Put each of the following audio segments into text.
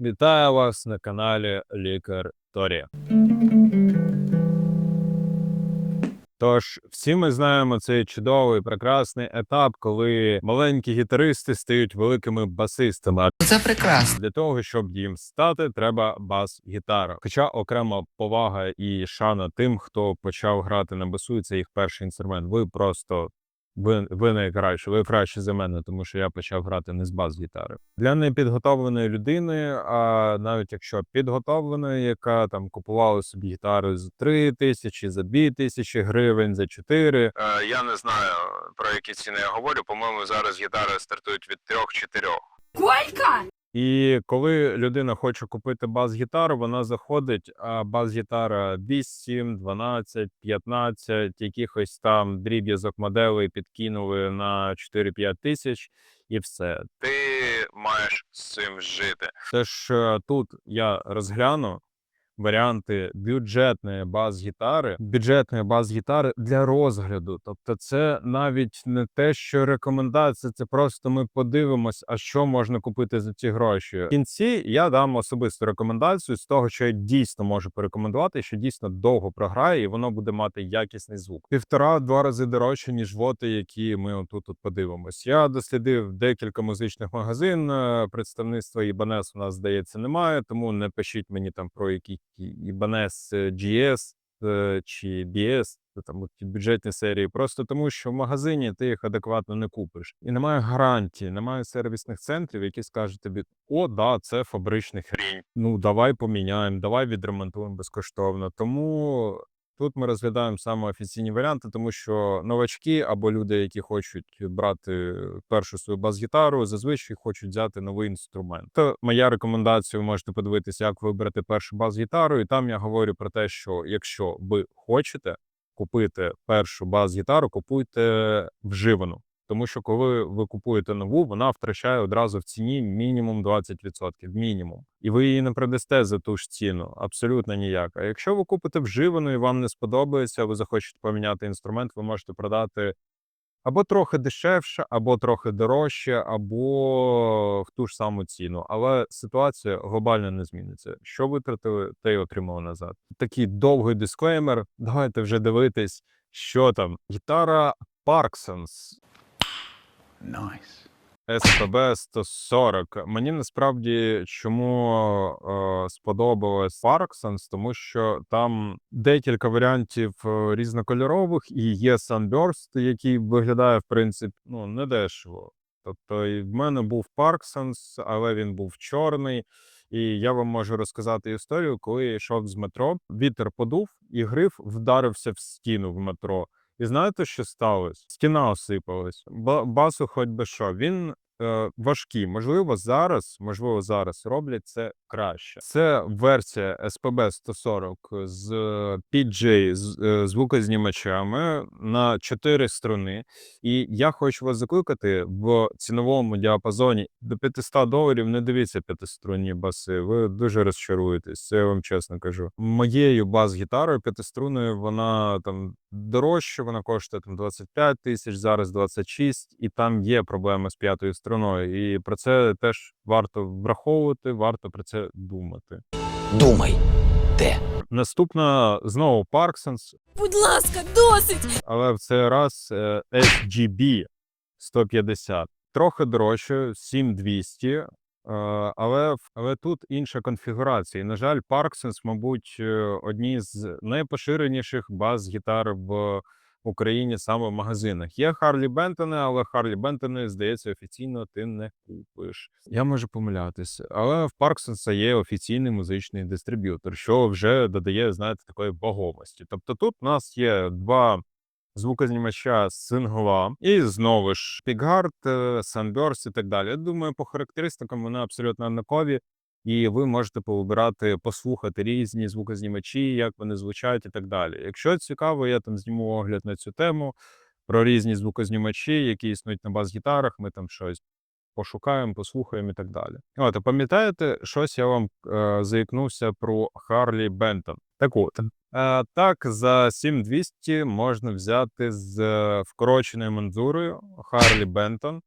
Вітаю вас на каналі Лікар Торі. Тож, всі ми знаємо цей чудовий прекрасний етап, коли маленькі гітаристи стають великими басистами. Це прекрасно. Для того, щоб їм стати, треба бас-гітара. Хоча окрема повага і шана тим, хто почав грати на басу, і це їх перший інструмент. Ви просто ви, ви найкраще, ви краще за мене, тому що я почав грати не з бас-гітари. Для непідготовленої людини, а навіть якщо підготовленої, яка там купувала собі гітару за 3 тисячі, за 2 тисячі гривень, за 4. Е, я не знаю про які ціни я говорю. По-моєму, зараз гітари стартують від 3-4. Сколько? І коли людина хоче купити бас-гітару, вона заходить, а бас-гітара 8, 12, 15, якихось там дріб'язок моделей підкинули на 4-5 тисяч, і все. Ти маєш з цим жити. Це ж е, тут я розгляну варіанти бюджетної бас-гітари, бюджетної бас-гітари для розгляду. Тобто, це навіть не те, що рекомендація, це просто ми подивимось, а що можна купити за ці гроші. В кінці я дам особисту рекомендацію з того, що я дійсно можу порекомендувати, що дійсно довго програє, і воно буде мати якісний звук. Півтора-два рази дорожче, ніж воти, які ми отут тут подивимось. Я дослідив декілька музичних магазин. е, Представництва Ibanez у нас здається немає, тому не пишіть мені там про які Ibanez е, GS е, чи BS, там ті бюджетні серії, просто тому, що в магазині ти їх адекватно не купиш. І немає гарантії, немає сервісних центрів, які скажуть тобі: о, да, це фабричний хрінь. Ну давай поміняємо, давай відремонтуємо безкоштовно. Тому тут ми розглядаємо саме офіційні варіанти, тому що новачки або люди, які хочуть брати першу свою бас-гітару, зазвичай хочуть взяти новий інструмент. То моя рекомендація, ви можете подивитися, як вибрати першу бас-гітару, і там я говорю про те, що якщо ви хочете купити першу бас-гітару, купуйте вживану. Тому що коли ви купуєте нову, вона втрачає одразу в ціні мінімум 20%. Мінімум. І ви її не продасте за ту ж ціну. Абсолютно ніяк. А якщо ви купите вживану і вам не сподобається, ви захочете поміняти інструмент, ви можете продати або трохи дешевше, або трохи дорожче, або в ту ж саму ціну. Але ситуація глобально не зміниться. Що витратили, те й отримали назад. Такий довгий дисклеймер. Давайте вже дивитись, що там. Гітара Parksons. Nice. СПБ 140. Мені насправді чому е, сподобалось Parksons, тому що там декілька варіантів е, різнокольорових, і є Sunburst, який виглядає в принципі ну недешево. Тобто, і в мене був Parksons, але він був чорний. І я вам можу розказати історію, коли я йшов з метро, вітер подув, і гриф вдарився в стіну в метро. І знаєте, що сталося? Стіна осипалась. Ба- Басу, хоч би що. Він е, важкий. Можливо, зараз, можливо, зараз роблять це краще. Це версія SPB 140 з е, PJ з е, звукознімачами на 4 струни. І я хочу вас закликати в ціновому діапазоні до 500 доларів. Не дивіться п'ятиструнні баси. Ви дуже розчаруєтесь. Це я вам чесно кажу. Моєю бас-гітарою п'ятиструнною вона там дорожче, вона коштує там 25 тисяч, зараз 26, і там є проблеми з п'ятою струною. І про це теж варто враховувати, варто про це думати. Думай. Де? Наступна знову Parksons, Будь ласка, досить! але в цей раз е, SGB 150. Трохи дорожче, 7200. е, Але, але тут інша конфігурація. На жаль, Parksons, мабуть, е, одні з найпоширеніших баз-гітар в Україні саме в магазинах. Є Харлі Бентони, але Харлі Бентони, здається, офіційно ти не купиш. Я можу помилятися, але в Parksons є офіційний музичний дистриб'ютор, що вже додає, знаєте, такої вагомості. Тобто тут у нас є два звукознімача сингла, і знову ж Пікгард, Sunburst і так далі. Я думаю, по характеристикам вони абсолютно однакові, і ви можете повибирати, послухати різні звукознімачі, як вони звучать і так далі. Якщо цікаво, я там зніму огляд на цю тему про різні звукознімачі, які існують на бас-гітарах. Ми там щось пошукаємо, послухаємо і так далі. От, а пам'ятаєте, щось я вам е, заікнувся про Харлі Бентон. Так от, е, так, за 7200 можна взяти з е, вкороченою мензурою Харлі Бентон.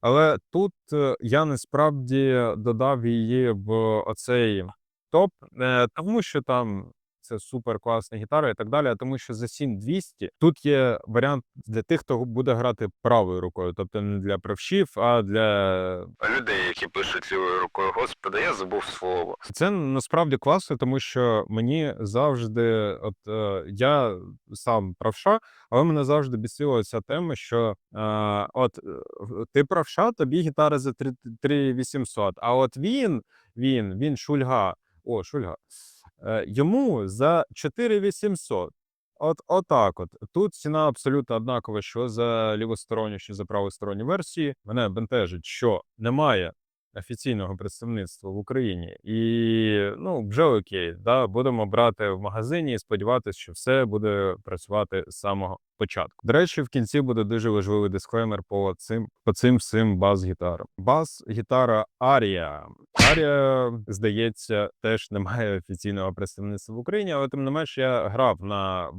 Але тут е, я насправді додав її в оцей топ, е, тому що там це супер класна гітара і так далі. Тому що за 7200 тут є варіант для тих, хто буде грати правою рукою, тобто не для правшів, а для людей, які пишуть лівою рукою. Господи, я забув слово. Це насправді класно, тому що мені завжди, от е, я сам правша, але мене завжди бісила ця тема, що е, от е, ти правша, тобі гітара за 3 3800, а от він, він, він шульга. О, шульга. Е, йому за 4800. От отак от. Тут ціна абсолютно однакова, що за лівосторонню, що за правосторонню версії. Мене бентежить, що немає офіційного представництва в Україні, і ну вже окей, да, будемо брати в магазині і сподіватися, що все буде працювати з самого початку. До речі, в кінці буде дуже важливий дисклеймер по цим по цим всім бас-гітарам. Бас-гітара Арія. Арія, здається, теж не має офіційного представництва в Україні, але тим не менш я грав на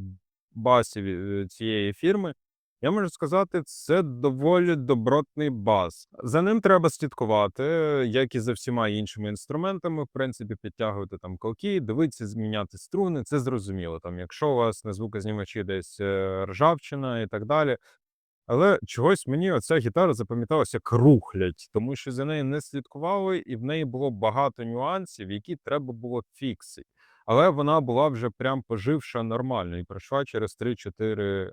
басі цієї фірми. Я можу сказати, це доволі добротний бас. За ним треба слідкувати, як і за всіма іншими інструментами. В принципі, підтягувати там колки, дивитися, зміняти струни. Це зрозуміло. Там, якщо у вас на звукознімачі десь е, ржавчина і так далі. Але чогось мені оця гітара запам'яталася як рухлядь, тому що за нею не слідкували, і в неї було багато нюансів, які треба було фіксити. Але вона була вже прям поживша нормально і пройшла через 3-4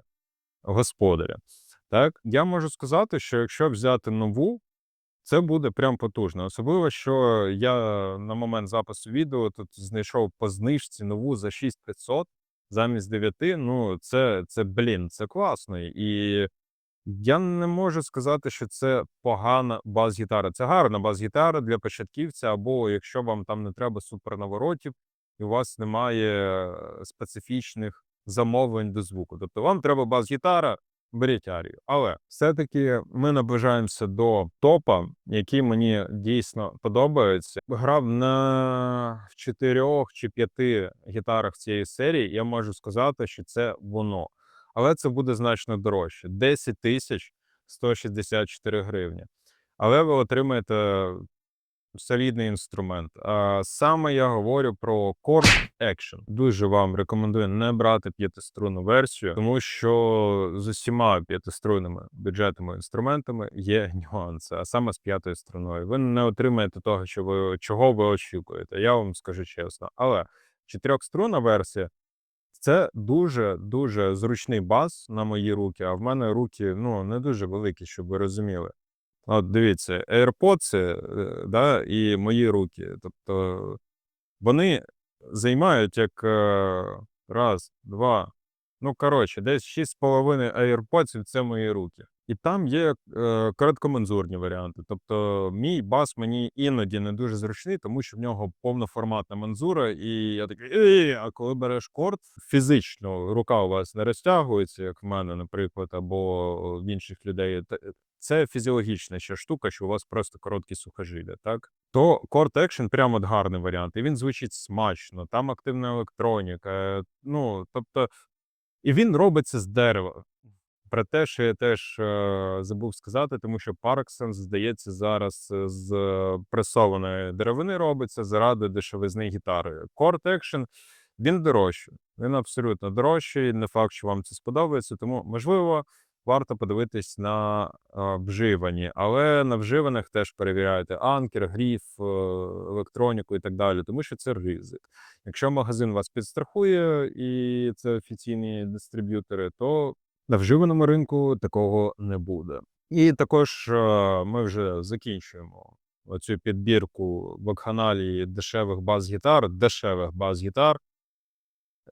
господаря. Так, я можу сказати, що якщо взяти нову, це буде прям потужно. Особливо, що я на момент запису відео тут знайшов по знижці нову за 6500 замість 9. Ну, це, це блін, це класно. І я не можу сказати, що це погана бас-гітара. Це гарна бас-гітара для початківця, або якщо вам там не треба супернаворотів, і у вас немає е, специфічних замовлень до звуку. Тобто вам треба бас-гітара, беріть арію. Але все-таки ми наближаємося до топа, який мені дійсно подобається. Грав на чотирьох чи п'яти гітарах цієї серії. Я можу сказати, що це воно. Але це буде значно дорожче 10 тисяч 164 гривні. Але ви отримаєте солідний інструмент. А саме я говорю про Chord Action. Дуже вам рекомендую не брати п'ятиструнну версію, тому що з усіма п'ятиструнними бюджетними інструментами є нюанси, а саме з п'ятою струною. Ви не отримаєте того, що ви чого ви очікуєте. Я вам скажу чесно. Але чотирьохструнна версія. Це дуже дуже зручний бас на мої руки, а в мене руки ну не дуже великі, щоб ви розуміли. От дивіться, AirPods, е, да, і мої руки. Тобто вони займають як е, раз, два. Ну, коротше, десь 6,5 AirPods це мої руки. І там є е, короткомензурні варіанти. Тобто, мій бас мені іноді не дуже зручний, тому що в нього повноформатна мензура, і я такий, а коли береш корд, фізично рука у вас не розтягується, як в мене, наприклад, або в інших людей. Це фізіологічна ще штука, що у вас просто короткі сухожилля, так? То Chord Action прям от гарний варіант. І він звучить смачно, там активна електроніка. Ну, тобто, і він робиться з дерева. Про те, що я теж е, забув сказати, тому що Parkson, здається, зараз е, з е, пресованої деревини робиться заради дешевизни гітари. Chord Action, він дорожчий. Він абсолютно дорожчий. Не факт, що вам це сподобається. Тому, можливо, варто подивитись на вживані, але на вживаних теж перевіряйте анкер, гріф, е, електроніку і так далі, тому що це ризик. Якщо магазин вас підстрахує і це офіційні дистриб'ютори, то на вживаному ринку такого не буде. І також е, ми вже закінчуємо оцю підбірку в каналі дешевих бас-гітар, дешевих бас-гітар.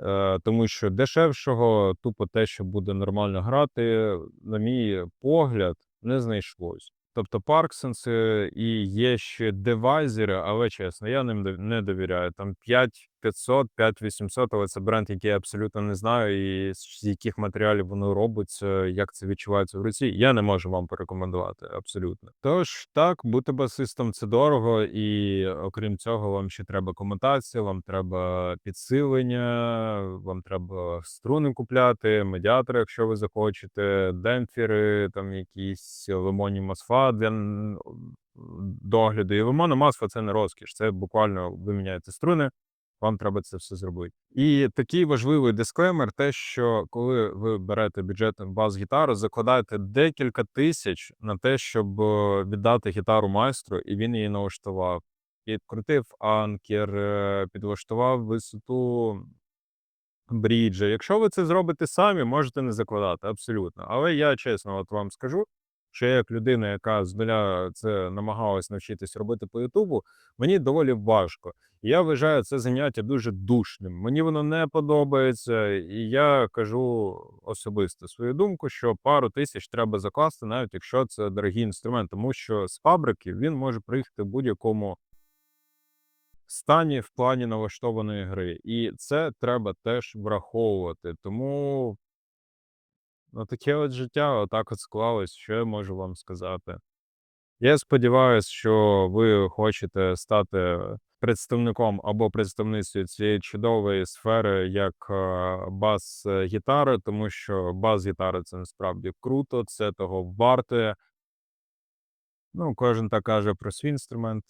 Е, тому що дешевшого, тупо те, що буде нормально грати, на мій погляд, не знайшлось. Тобто Парксенс і є ще девайзери, але чесно, я ним не довіряю. Там 5 5500, 5800, але це бренд, який я абсолютно не знаю, і з яких матеріалів воно робиться, як це відчувається в руці. Я не можу вам порекомендувати абсолютно. Тож так, бути басистом це дорого, і окрім цього, вам ще треба комутація, вам треба підсилення, вам треба струни купляти, медіатори, якщо ви захочете, демпфери, там якісь лимонні масфа для догляду. І лимонна масфа це не розкіш, це буквально ви струни. Вам треба це все зробити. І такий важливий дисклеймер: те, що коли ви берете бюджетну бас-гітару, закладаєте декілька тисяч на те, щоб е, віддати гітару майстру, і він її налаштував. Підкрутив анкер, е, підлаштував висоту бріджа. Якщо ви це зробите самі, можете не закладати абсолютно. Але я чесно от вам скажу, що я як людина, яка з нуля це намагалась навчитись робити по Ютубу, мені доволі важко. Я вважаю це заняття дуже душним. Мені воно не подобається, і я кажу особисто свою думку, що пару тисяч треба закласти, навіть якщо це дорогий інструмент, тому що з фабрики він може приїхати в будь-якому стані в плані налаштованої гри. І це треба теж враховувати. Тому ну, таке от життя, отак от склалось, що я можу вам сказати. Я сподіваюся, що ви хочете стати представником або представницею цієї чудової сфери, як е, бас-гітари, тому що бас-гітара це насправді круто, це того варте. Ну, кожен так каже про свій інструмент.